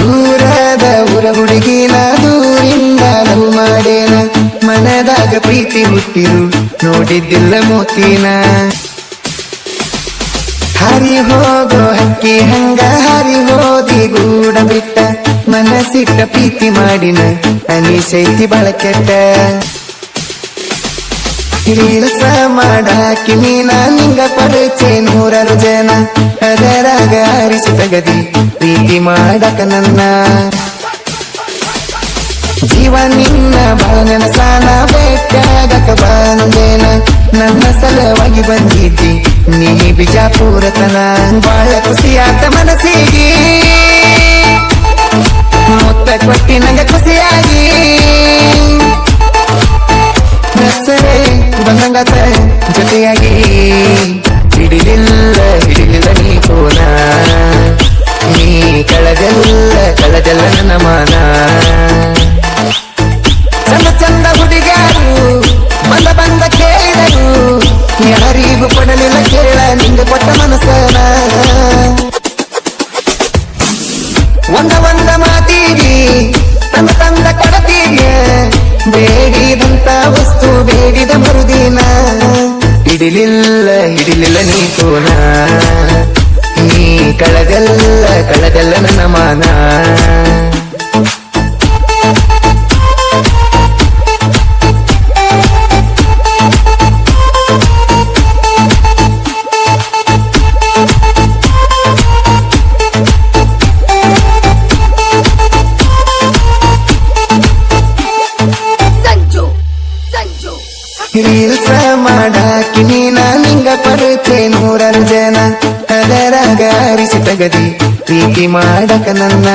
ದೂರದ ಊರ ಹುಡುಗಿನ ದೂರಿಂದ ನಾವು ಮಾಡೇನ. ಮನದಾಗ ಪ್ರೀತಿ ಹುಟ್ಟಿರು ನೋಡಿದ್ದಿಲ್ಲ ಮೋತಿನ. ಹರಿ ಹೋಗೋ ಹಕ್ಕಿ ಹಂಗ ಹರಿ ಹೋದಿ ಗೂಡ ಬಿಟ್ಟ. ಮನಸ್ಸಿಟ್ಟ ಪ್ರೀತಿ ಮಾಡಿನ ಅನಿಸೈತಿ ಬಳಕೆಟ್ಟ. ರೀಲ್ಸ ಮಾಡಾಕಿ ನೀನ ನಿಂಗ ಪಡೆಚೆ ನೂರಾರು ಜನ. ಅದರಾಗ ಹರಿಸಿ ತಗದಿ. ಮಾಡಕ ನನ್ನ ಜೀವ ನಿನ್ನ ಬಾಳ ನೆನಸಾನ ಬೇಕಾಗಕ ಬಂದೇನ. ನನ್ನ ಸಲವಾಗಿ ಬಂದಿದ್ದಿ, ನೀ ಬಿಜಾಪುರತನ. ಬಾಳ ಖುಷಿಯಾತ ಮನಸ್ಸಿಗೆ. ಮುತ್ತ ಕೊಟ್ಟಿ ನಂಗ ಖುಷಿಯಾಗಿ ಹಿಡಿಲಿಲ್ಲ ಹಿಡಿಲಿಲ್ಲ ರೀಲ್ಸ ಮಾಡಾಕಿ ನೀನ ನಿಂಗ ಪಡುತ್ತೆ ನೂರಾರು ಜನ. ಅದರಾಗ ಆರಿಸಿ ತಗದಿ, ಪ್ರೀತಿ ಮಾಡಕ ನನ್ನ.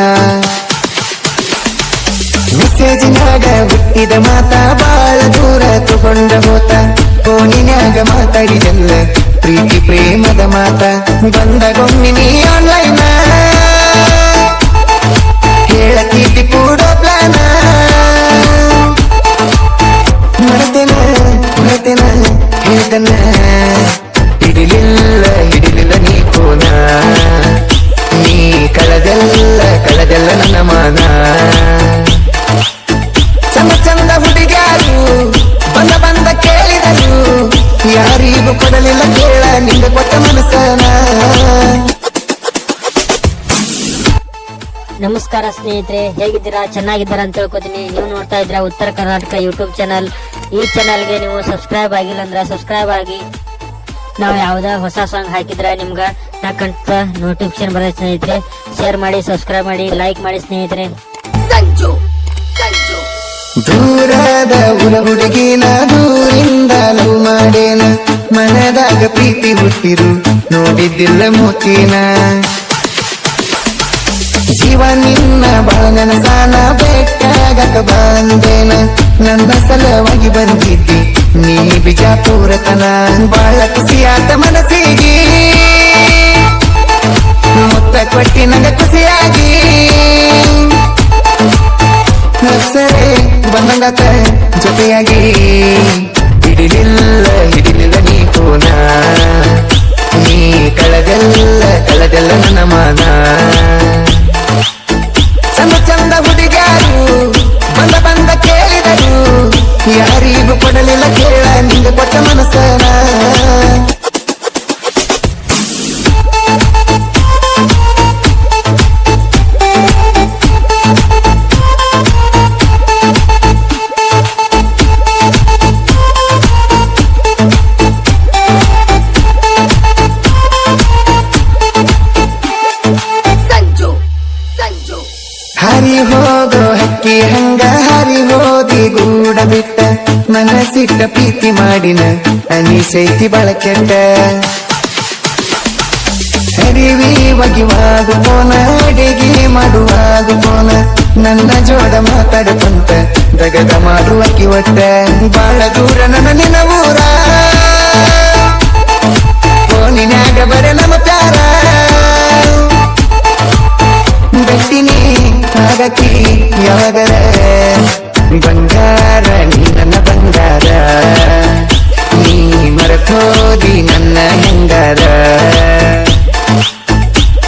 ಮೆಸೇಜಿನಾಗ ಬಿಟ್ಟಿದ ಮಾತಾ ಬಾಳ ದೂರ ತಗೊಂಡ ಹೋತ. ಫೋನಿನಾಗ ಮಾತಾಡಿದಲ್ಲ ಪ್ರೀತಿ ಪ್ರೇಮದ ಮಾತ. ಬಂದ ನೀ ಆನ್ಲೈನ್ ಹೇಳ್ತನ ಹಿಡಿಲಿಲ್ಲ ಹಿಡಿಲಿಲ್ಲ ನೀ ಕೋನ. ನೀ ಕಳೆದೆಲ್ಲ ಕಳೆದೆಲ್ಲ ನನ್ನ ಮಾನ. ಚಂದ ಚಂದ ಹುಡುಗಾರು ಬಂದ ಬಂದ ಕೇಳಿದರು ಯಾರಿಗೂ ಕೊಡಲಿಲ್ಲ ಕೇಳ ನಿಂಗೆ ಕೊಟ್ಟ ಮನಸ್ಸನ. ನಮಸ್ಕಾರ ಸ್ನೇಹಿತರೆ ಹೇಗಿದ್ದೀರಾ? ಚೆನ್ನಾಗಿದ್ದೀರಾ ಅಂತ ಹೇಳ್ಕೊತೀನಿ ನೀವು ನೋಡ್ತಾ ಇದ್ದೀರಾ ಉತ್ತರ ಕರ್ನಾಟಕ ಯೂಟ್ಯೂಬ್ ಚಾನಲ್ ಈ ಚಾನಲ್ಗೆ ನೀವು ಸಬ್ಸ್ಕ್ರೈಬ್ ಆಗಿಲ್ಲ ಅಂದ್ರೆ ಸಬ್ಸ್ಕ್ರೈಬ್ ಆಗಿ. ನಾವು ಯಾವುದೇ ಹೊಸ ಸಾಂಗ್ ಹಾಕಿದ್ರೆ ನಿಮ್ಗೆ ತಕ್ಕಂತ ನೋಟಿಫಿಕೇಶನ್ ಬರೋ ಸ್ನೇಹಿತರೆ. ಶೇರ್ ಮಾಡಿ ಸಬ್ಸ್ಕ್ರೈಬ್ ಮಾಡಿ ಲೈಕ್ ಮಾಡಿ ಸ್ನೇಹಿತರೆ. ದೂರದ ಹುಡುಗಿನ ದೂರಿಂದ ಮಾಡೇನ. ಮನದಾಗ ಪ್ರೀತಿ ಹುಟ್ಟಿರು ನೋಡಿದ್ದಿಲ್ಲ ಮೋತಿನ. ನಿನ್ನ ಬಾಳ ನೆನಸಾನ ಬೆಟ್ಟಾಗಕ ಬಂದೇನ. ನನ್ನ ಸಲವಾಗಿ ಬಂದಿದ್ದಿ. ನೀ ಬಿಜಾಪುರತನ ಬಾಳ ಖುಷಿಯಾದ ಮನಸ್ಸಿಗೆ. ಮುತ್ತ ಕೊಟ್ಟಿ ನನಗೆ ಖುಷಿಯಾಗಿ. ಸರಿ, ಬಂದಂಗಾತ ಜೊತೆಯಾಗಿ. ಹಿಡಿಲಿಲ್ಲ ಹಿಡಿಲಿಲ್ಲ ನೀ ಕೋನ ನೀ ಕಳೆದೆಲ್ಲ ಕಳೆದೆಲ್ಲ ನನ್ನ ಮಾನ. ಹರಿ ಹೋಗೋ ಹಕ್ಕಿ ಹಂಗ ಹರಿ ಹೋದಿ ಗೂಡ ಬಿಟ್ಟ ಮನಸ್ಸಿಟ್ಟ ಪ್ರೀತಿ ಮಾಡಿನ ಅನಿಸೈತಿ ಬಳಕೆಟ್ಟ ಹರಿವಿ ಒಗಿವಾಗ ಮೋನ ಅಡಿಗೆ ಮಾಡುವಾಗ ಮೋನ ನನ್ನ ಜೋಡ ಮಾತಾಡುತ್ತಂತ ದಗದ ಮಾಡುವ ಕಿವಟ್ಟ ಬಾಳ ಯಾವಾಗರ ಬಂಗಾರ, ನೀ ನನ್ನ ಬಂಗಾರ. ನೀ ಮರತೋದಿ ನನ್ನ ಹೆಂಗಾರ.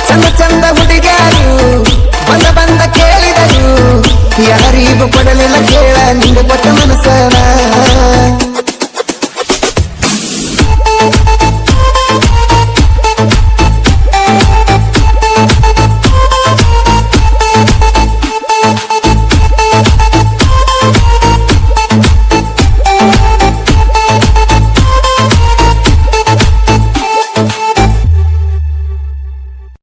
ಚಂದ ಚಂದ ಹುಡುಗಾರು ಬಂದ ಬಂದ ಕೇಳಿದರು. ಯಾರಿಗೂ ಕೊಡಲಿಲ್ಲ ಕೇಳ, ನಿಂದು ಕೊಟ್ಟ ಮನಸ್ಸನ